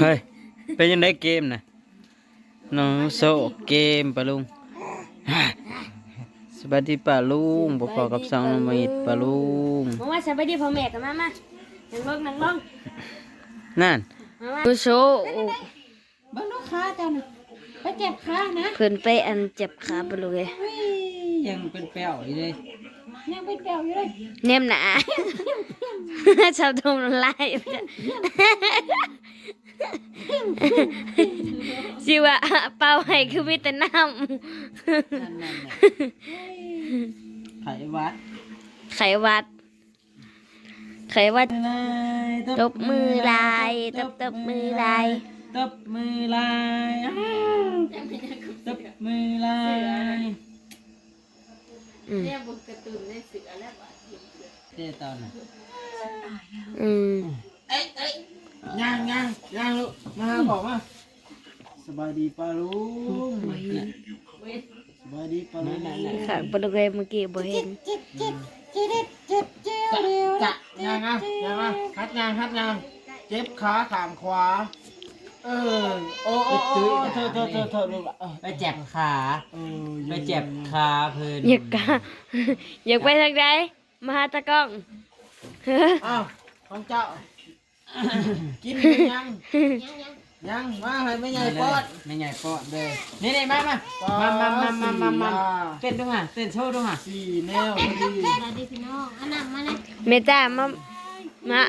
เฮ้ยเป็นยังไงเกมนะน้องโซเกมปะลุงสวัสดีป่าลุงบอกพอกับสองน้องมีดป่าลุงมาว่าสบายดีพ่อแม่กันมามานั่งลงนั่งลงนั่นมามาดูโชว์เบิ่งลูกค้าเจ้าน่ะไปเจ็บขานะเพิ่นไปอันเจ็บขาไปเลยอุ้ยยังเป็นแป้วอยู่เลยยังเป็นแปลวอยู่เลยเนมหนาชาวทมน้ำลาย ชื่อว่าเป่าให้คือมีแต่น้นั่นนั่นไขวัดำไขหวัด ไขหวัดตบมือลายตบตบมือลาย ตบมือลายอ้าวตบมือลายอืมเจ๊ตอนน่ะอืมย่างย่างย่างลูกมาบอกมาสบายดีป่าลุงสบายดีป่าลุงค่ะบริเวณเมื่อกี้บ่เห็นเจ็บเจ็บเจ็บเจ็บเจ็บเจ็บเร็วจะย่างอะย่างอะฮัดย่างฮัดย่างเจ็บขาขางขวา เออโอ้โอ้โอ้เธอเธอเธอเธอลูกอะเออไปเจ็บขาเออไปเจ็บขาเพิ่นอยากกะอยากไปทางใดมาหาตะกล้องอ้าวของเจ้า กินกันยังยังมาให้ไม่ใหญ่ปอดไม่ใหญ่ปอดเลยนี่นี่มามามามามามามามาเต้นดูห่ะเต้นโชว์ดูห่ะสี่แนวพอดีสวัสดีพี่น้องอันนั้นมาเลยเมจ้ามามา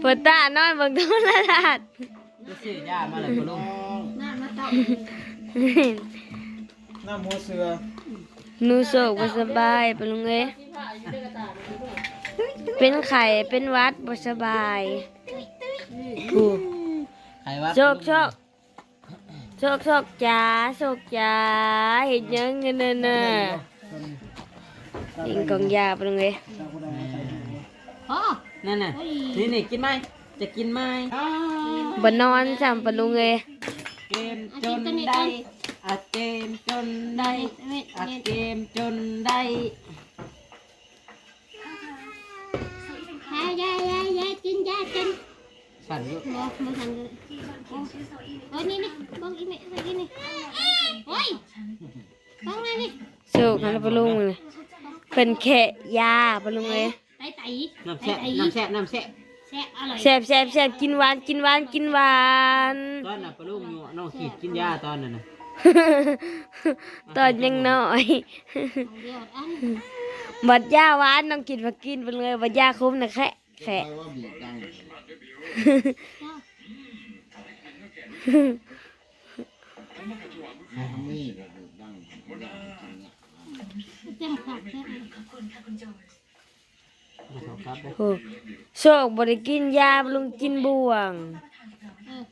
พอตานอนเบางโทรทัศน์จะซื้อยามาเลยคุณลุงนั่นมาเต่าน้ำหัวเสือหนูโศกบ่สบายปะลุงเอ้ย เป็นไข่เป็นหวัดบ่สบายผู้ใครว่าโชคโชคโชคโชคจ๋าโชคจ๋าเห็นยังเงินน่ะน่ะยิงกองยาปะลุงเอ้ยอ๋อนั่นน่ะนี่นี่กินไหมจะกินไหมบ่นอนซ้ำปะลุงเอ้ยเกมจนได้อะเกมจนได้เม็ดอะเม็ดเกมจนได้ายายายยายกินยากินสั่นลูกบ่มาทางเลยโอ้ยนี่นี่บ้องอีเม็ดอะไรกินนี่โอ้ยบ้องอะไรนี่โชคหันปะลุงเลยเพิ่นแค่ยาปะลุงเอ้ยไตไตน้ำไตแซ่บไตน้ำแซ่บน้ำแซ่บแซ่บอร่อยแซ่บแซ่บแซ่บกินหวานกินหวานกินหวานตอนน่ะปลุงอยู่น้องขีดกินยาตอนนั้นน่ะตอนยังน้อยเดียวอันบัดยาหวานน้องกินมากินไปเลยบัดยาคุ้มนะแค่ แสะ ว่าหมูดังเหรอไม่ทำไม่เหรอหมูดังหมูดังจริงอะเต็มปากเต็มขอบคุณค่ะคุณโจนครับโอ้โชคบริกินยาบำรุงกินบ่วง เออ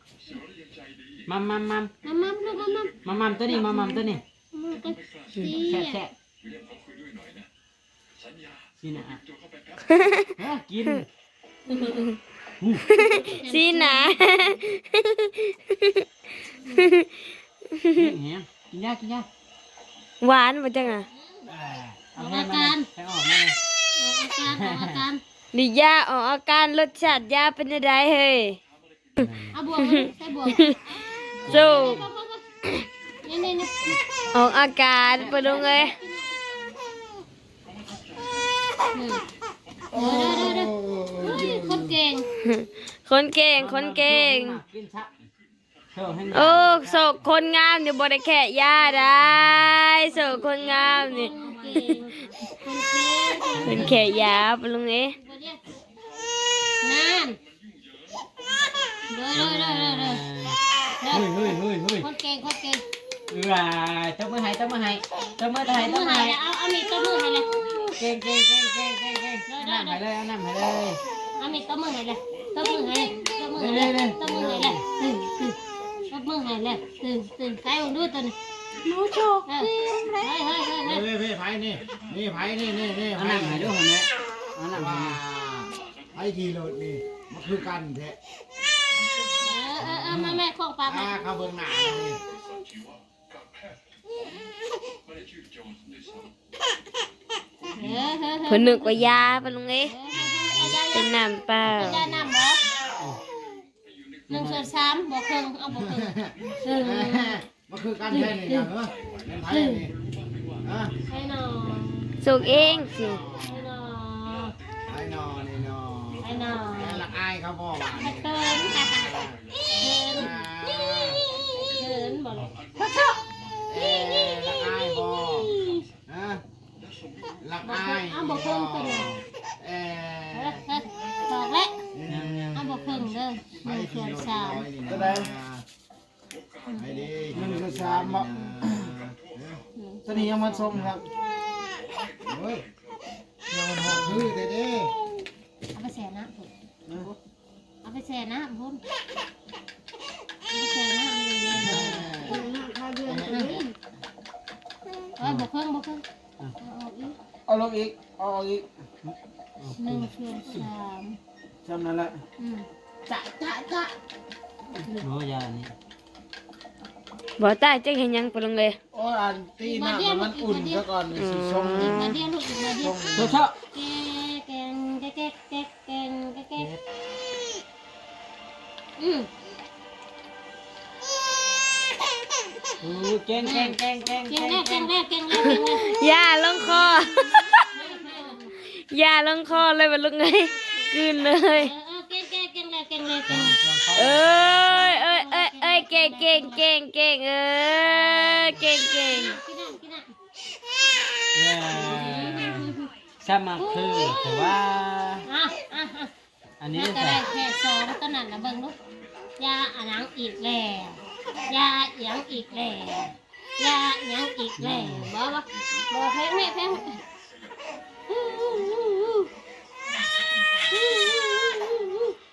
มัมมัมมัมมามัมลูกมามัมมัมมัมตัวนี้มัมมัมตัวนี้มือก็สีแฉะแฉะนี่นะอะเฮ้ยกิน สีหนาเหี้ยกินยากินยาหวานบ่จังอะเอาให้มันให้ออกมาเลยอาการออกอาการนี่ยาออกอาการรสชาติยาเป็นจังไดเฮ้ยเอาบวกมาใส่บวกโชคนี่นี่นี่ออกอาการปะลุงเอ้ยเออเด้อเด้อเด้อคนเก่ง คนเก่งคนเก่งกินชะเธอให้โอ้โศกคนงามนี่บ่ได้แค่ยาได้โศกคนงามนี่เก่งคนเก่งเป็นแค่ยาปะลุงเอ้ยงานเด้อเด้อเด้อเด้อเด้อเฮ้ยเฮ้ยเฮ้ยเฮ้ยคนเก่งคนเก่งเออเจ้ามือให้เจ้ามือให้เจ้ามือให้มืเจ้าอมือหายให้แล้วเอาเอามีตัวมือให้เลยเก่งเก่งเก่งเก่งเก่งเก่งน้ำให้เลยเอาน้ำให้เลยเอามีตัวมือให้เลย ตัวมือให้ตัวมือให้เลยตัวมือให้เลยตึ้งตึ้งตัวมือให้เลยตึ้งตึ้งใครลองดูตัวนี้หนูโชคดีเฮ้ยเฮ้ยเฮ้ยเฮ้ยเฮ้ยเฮ้ยไผ่นี่นี่ไผ่นี่นี่นี่เอาน้ำให้ด้วยคนนี้เอาน้ำให้ว้าไผ่ขี่รถนี่มันคือกันแท้เออเออมาแม่ของปากอ่ามาเข้าเบิ่งหน้านี่เออเออเออเพิ่นนึกว่ายาปะลุงเอ้ยเเป็นน้ำเปล่าเอายาน้ำบ่หนึ่งส่วนสามบอกครึ่งเอาบอกครึ่งเออมันคือการแข่งนี่อย่างเหรอเล่นไทยนี่อะให้หนอสุกเองสิให้หนอไอ้นอนี่นอให้หนอแม่ละอายเขาบอกว่าให้นี่เกินค่ะเกินเกินบอกเลยเอ๊ะละอายบอกฮะ ละอายเอ๊เฮ้ยเฮ้ยบอกแล้วยังยังเอาบอกครึ่งเด้อหนึ่งส่วนสามก็ได้ไม่ดีหนึ่งส่วนสามบ่ ตอนนี้ยังมันส้มครับเฮ้ยยังมันหอมพื้นเด้เด้เอาไปแช่น้ำพุ่นเอาไปแช่น้ำพุ่นเอาไปแช่น้ำเย็นๆเลยเฮ้ยบอกครึ่งบอกครึ่งเอาออกอีก เอาลงอีก เอาออกอีกหนึ่งส่วนสามจำนั่นแหละอืมจะจะจะโอ้ยานี่บ่ตายจักเห็นหยังปะลุงเลย โอ้ยอันตีน้ำมันอุ่นซะก่อนสีส้มอีกมาเดียวลูกอีกมาเดียวโชว์ เก่งเก่งเก่งเก่งแกเก่งงแล้วแกเก่งงแล้วแกงแล้วแกงแล้วอย่าลงคอ อย่าลงคอเลยปะลุงเลยกลืนเลยเออแกงแกงแกงแล้วแกงแล้วแกงเอ้ยเอ้ยเอ้ยเอ้ยเก่งเก่งเก่งเก่งเอ้ยเก่งเก่งกินน้ำกินน้ำเย้สมัครคือแต่ว่าอะอะอะอันนี้น่าจะใส่ได้แค่สองตอนนั้นนะเบิ่งลูกยาอันนังอีกแล้ว ยาเอียงอีกแล้วยาเอียงอีกแล้วบ่บ่บ่แพงแม่แพง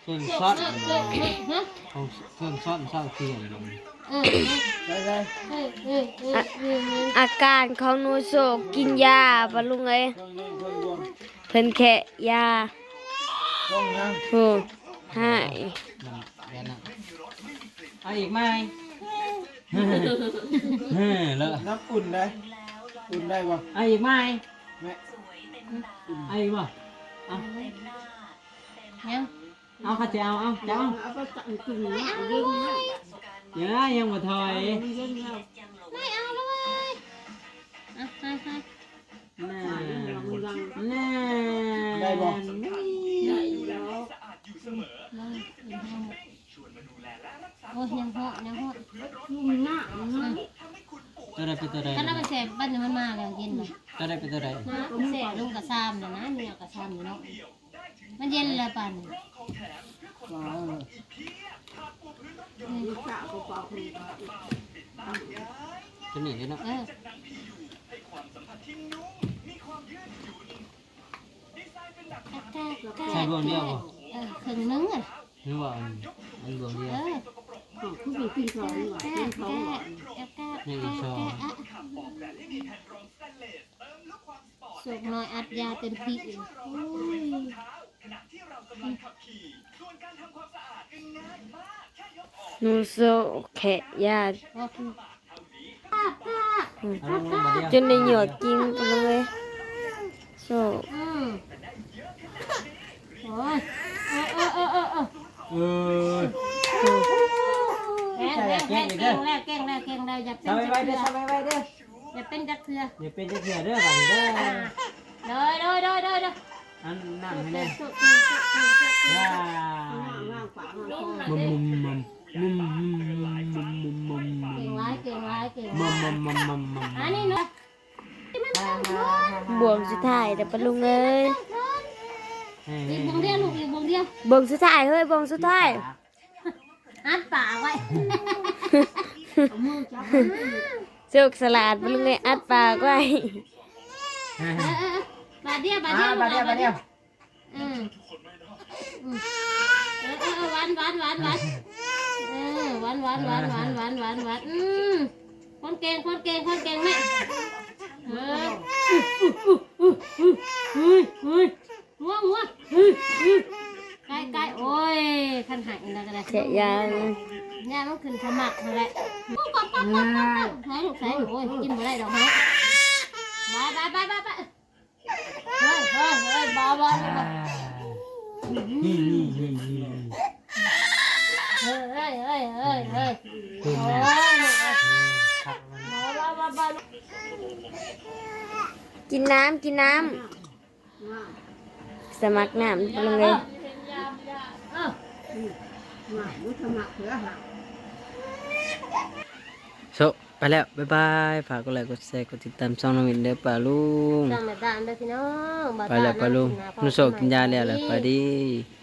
ส่วนซ่อนของส่วนซ่อนซ่อนเสียงอาการของหนูโศกกินยาปะลุงเอ้ยเพิ่นแค่ยาโอ้ ให้เอาอีกไหมเฮ้ยเลอะน้ำอุ่นได้อุ่นได้ป่ะเอาอีกไหมแม่เอาอีกบ่เอายังเอาข้าจะเอาเอาจะเอาอย่ายังบ่ถอยไม่เอาเลยอะให้ให้น่าน่าได้บ่ โอ้ยยังเหาะยังเหาะตัวใดเป็นตัวใดถ้าเราไปแสบบ้านเนี่ยมันมาแล้วเย็นเลยตัวใดเป็นตัวใดนะแสบลุงกับซามเนี่ยนะเนี่ยกับซามอยู่เนาะมันเย็นแล้วป่านนี้มาเลยตัวนี้เลยเนาะเออใช่ดวงเดียวบ่เออครึ่งนึงอะหรือว่าอันอันดวงเดียว เขาคือเป็นขึ้นเขาดีกว่าขึ้นเขาหลอนสกน้อยอัดยาเต็มที่เลยนูโซแขะยาจนในหยอดกินไปเลยโซโอ้ยเออเออเออเออ เออเออแล้วแก่งแล้วแก่งแล้วแก่งแล้วอย่าเป็นทำไว้จักเด้เถื่อทำไว้ไว้เด้ออย่าเป็นจักเถื่ออย่าเป็นจะเถื่อเด้อบัดนี้เด้อโดยโดยโดยโดยโดยอันนั่นให้แน่สุดสุดสุดสุดสุดว้ามุมมุมมุมมุมมุมมุมมุมมุมมุมเก่งร้ายเก่งร้ายเก่งมุร้ามยมุมมุมมุมมุมอันนี้เนาะบวงสุดท้ายแต่ปะลุงเอ้ยอีกวงเดียวลูกอีกวงเดียว บวงสุดท้ายเฮ้ยบวงสุดท้าย อัดปากไว้โศกสลัดปะลุงเลยอัดปากไว้เออเออเออบาดเดียวบาดเดีอ่ายวบาดเดียวบาดเดียวอืมอืมเออเออเออหวานหวานหวานหวานเออหวานหวานหวานหวานหวานหวานหวานอืมคนเก่งคนเก่งคนเก่งแม่เออเฮ้ยเฮ้ยหัวหัวเฮ้ยเฮ้ยใก ล้ใกล้โอ้ยขันหักอีกแล้วก็ได้แค่ยาเนี่ยมันขึ้นสมัครนั่นแหละปั๊บปั๊บปั๊บปั๊บปั๊บใส่ลูกใส่ลูกโอ้ยกินไม่ได้ดอกฮะไปไปไปไปไปเฮ้ยเฮ้ยเฮ้ยบอบอนี่นี่นี่นี่เออเอเอ้ยเอ้ยเอ้ยคืนโอ้แม่ยลูกเอ้ยครับมาบ้าบ้าลูกกินน้ำกินน้ำสมัครน้ำลงเลยเอ อโซไปแล้ว บ๊ายบาย ฝากกดไลค์กดแชร์กดติดตามช่องน้องวินเด้อป่าลุงจำแม่ตามเด้อพี่น้องไปแล้วป่าลุงนุโซกินยาแล้วแหละไปดีบ